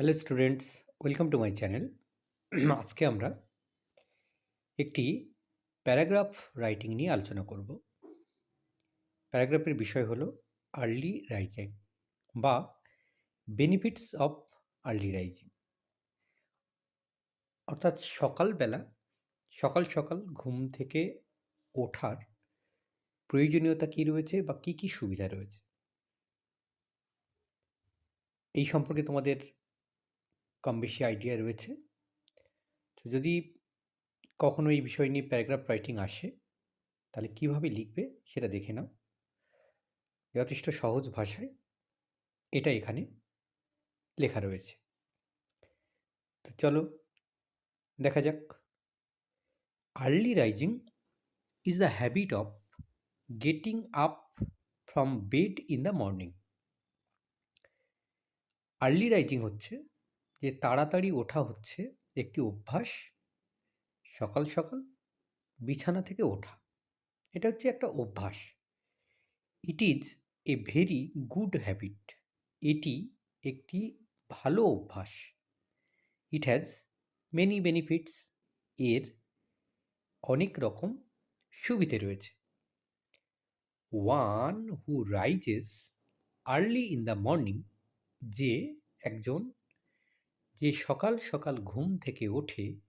Hello students welcome to my channel আজকে আমরা একটি প্যারাগ্রাফ রাইটিং নিয়ে আলোচনা করব। প্যারাগ্রাফের বিষয় হলো আর্লি রাইজিং বা বেনিফিটস অফ আর্লি রাইজিং অর্থাৎ সকালবেলা, সকাল সকাল ঘুম থেকে ওঠার প্রয়োজনীয়তা কী রয়েছে বা কী কী সুবিধা রয়েছে? এই সম্পর্কে তোমাদের কম বেশি আইডিয়া রয়েছে। তো যদি কখনো এই বিষয় নিয়ে প্যারাগ্রাফ রাইটিং আসে, তাহলে কীভাবে লিখবে সেটা দেখে নাও। যথেষ্ট সহজ ভাষায় এটা এখানে লেখা রয়েছে। তো চলো দেখা যাক। Early rising is the habit of getting up from bed in the morning early rising হচ্ছে যে তাড়াতাড়ি ওঠা হচ্ছে একটি অভ্যাস, সকাল সকাল বিছানা থেকে ওঠা। এটা হচ্ছে একটা অভ্যাস। It is a very good habit এটি একটি ভালো অভ্যাস। ইট হ্যাজ মেনি বেনিফিটস এর অনেক রকম সুবিধে রয়েছে। One who rises early in the morning যে একজন যে সকাল সকাল ঘুম থেকে ওঠে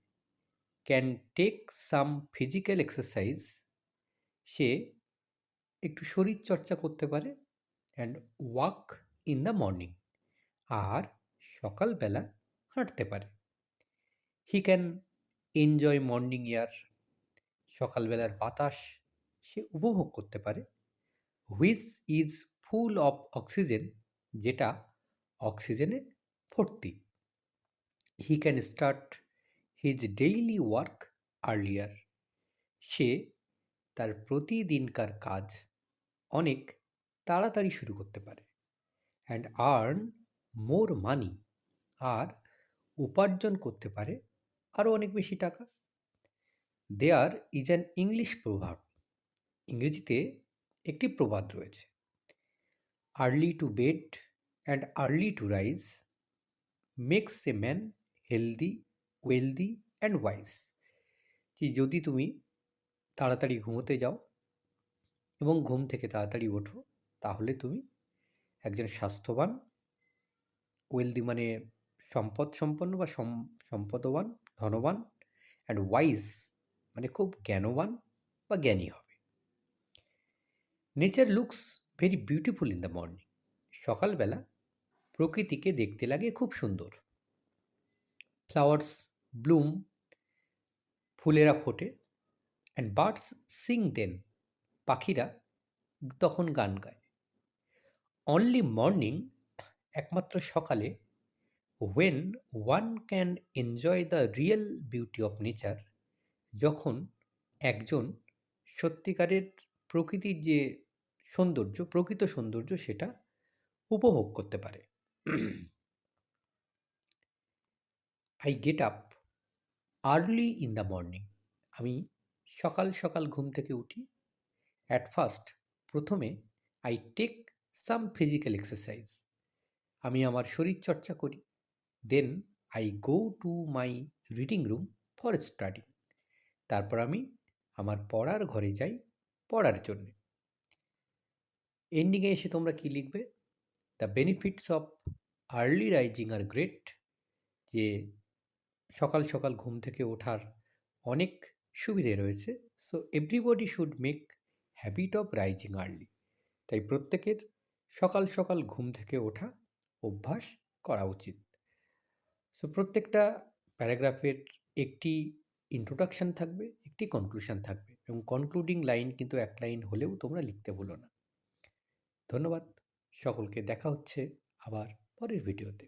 can take some physical exercise সে একটু শরীর চর্চা করতে পারে and walk in the morning আর সকালবেলা হাঁটতে পারে। He can enjoy morning air সকালবেলার বাতাস সে উপভোগ করতে পারে which is full of oxygen যেটা অক্সিজেনে ভর্তি। He can start his daily work earlier সে তার প্রতিদিনকার কাজ অনেক তাড়াতাড়ি শুরু করতে পারে অ্যান্ড আর্ন মোর মানি আর উপার্জন করতে পারে আরও অনেক বেশি টাকা। দেয়ার ইজ অ্যান ইংলিশ প্রভাব ইংরেজিতে একটি প্রবাদ রয়েছে early to bed and early to rise makes a man healthy wealthy and wise যে যদি তুমি তাড়াতাড়ি ঘুমোতে যাও এবং ঘুম থেকে তাড়াতাড়ি ওঠো, তাহলে তুমি একজন স্বাস্থ্যবান ওয়েলদি মানে সম্পদ সম্পন্ন বা সম্পদবান, ধনবান অ্যান্ড ওয়াইজ মানে খুব জ্ঞানবান বা জ্ঞানী হবে। Nature looks very beautiful in the morning সকালবেলা প্রকৃতিকে দেখতে লাগে খুব সুন্দর। ফ্লাওয়ার্স ব্লুম ফুলেরা ফোটে অ্যান্ড বার্ডস সিং দেন পাখিরা তখন গান গায়। অনলি মর্নিং একমাত্র সকালে when one can enjoy the real beauty of nature যখন একজন সত্যিকারের প্রকৃতির যে সৌন্দর্য, প্রকৃত সৌন্দর্য, সেটা উপভোগ করতে পারে। I get up early in the morning আমি সকাল সকাল ঘুম থেকে উঠি। অ্যাট ফার্স্ট প্রথমে I take some physical exercise আমি আমার শরীর চর্চা করি। Then I go to my reading room for study তারপর আমি আমার পড়ার ঘরে যাই পড়ার জন্যে। এন্ডিংয়ে এসে তোমরা কী লিখবে? The benefits of early rising are great যে সকাল সকাল ঘুম থেকে ওঠার অনেক সুবিধে রয়েছে। So everybody should make habit of rising early তাই প্রত্যেকের সকাল সকাল ঘুম থেকে ওঠা অভ্যাস করা উচিত। সো প্রত্যেকটা প্যারাগ্রাফের একটি ইন্ট্রোডাকশান থাকবে, একটি কনক্লুশন থাকবে এবং কনক্লুডিং লাইন কিন্তু এক লাইন হলেও তোমরা লিখতে ভুলো না। ধন্যবাদ। সকলকে দেখা হচ্ছে আবার পরের ভিডিওতে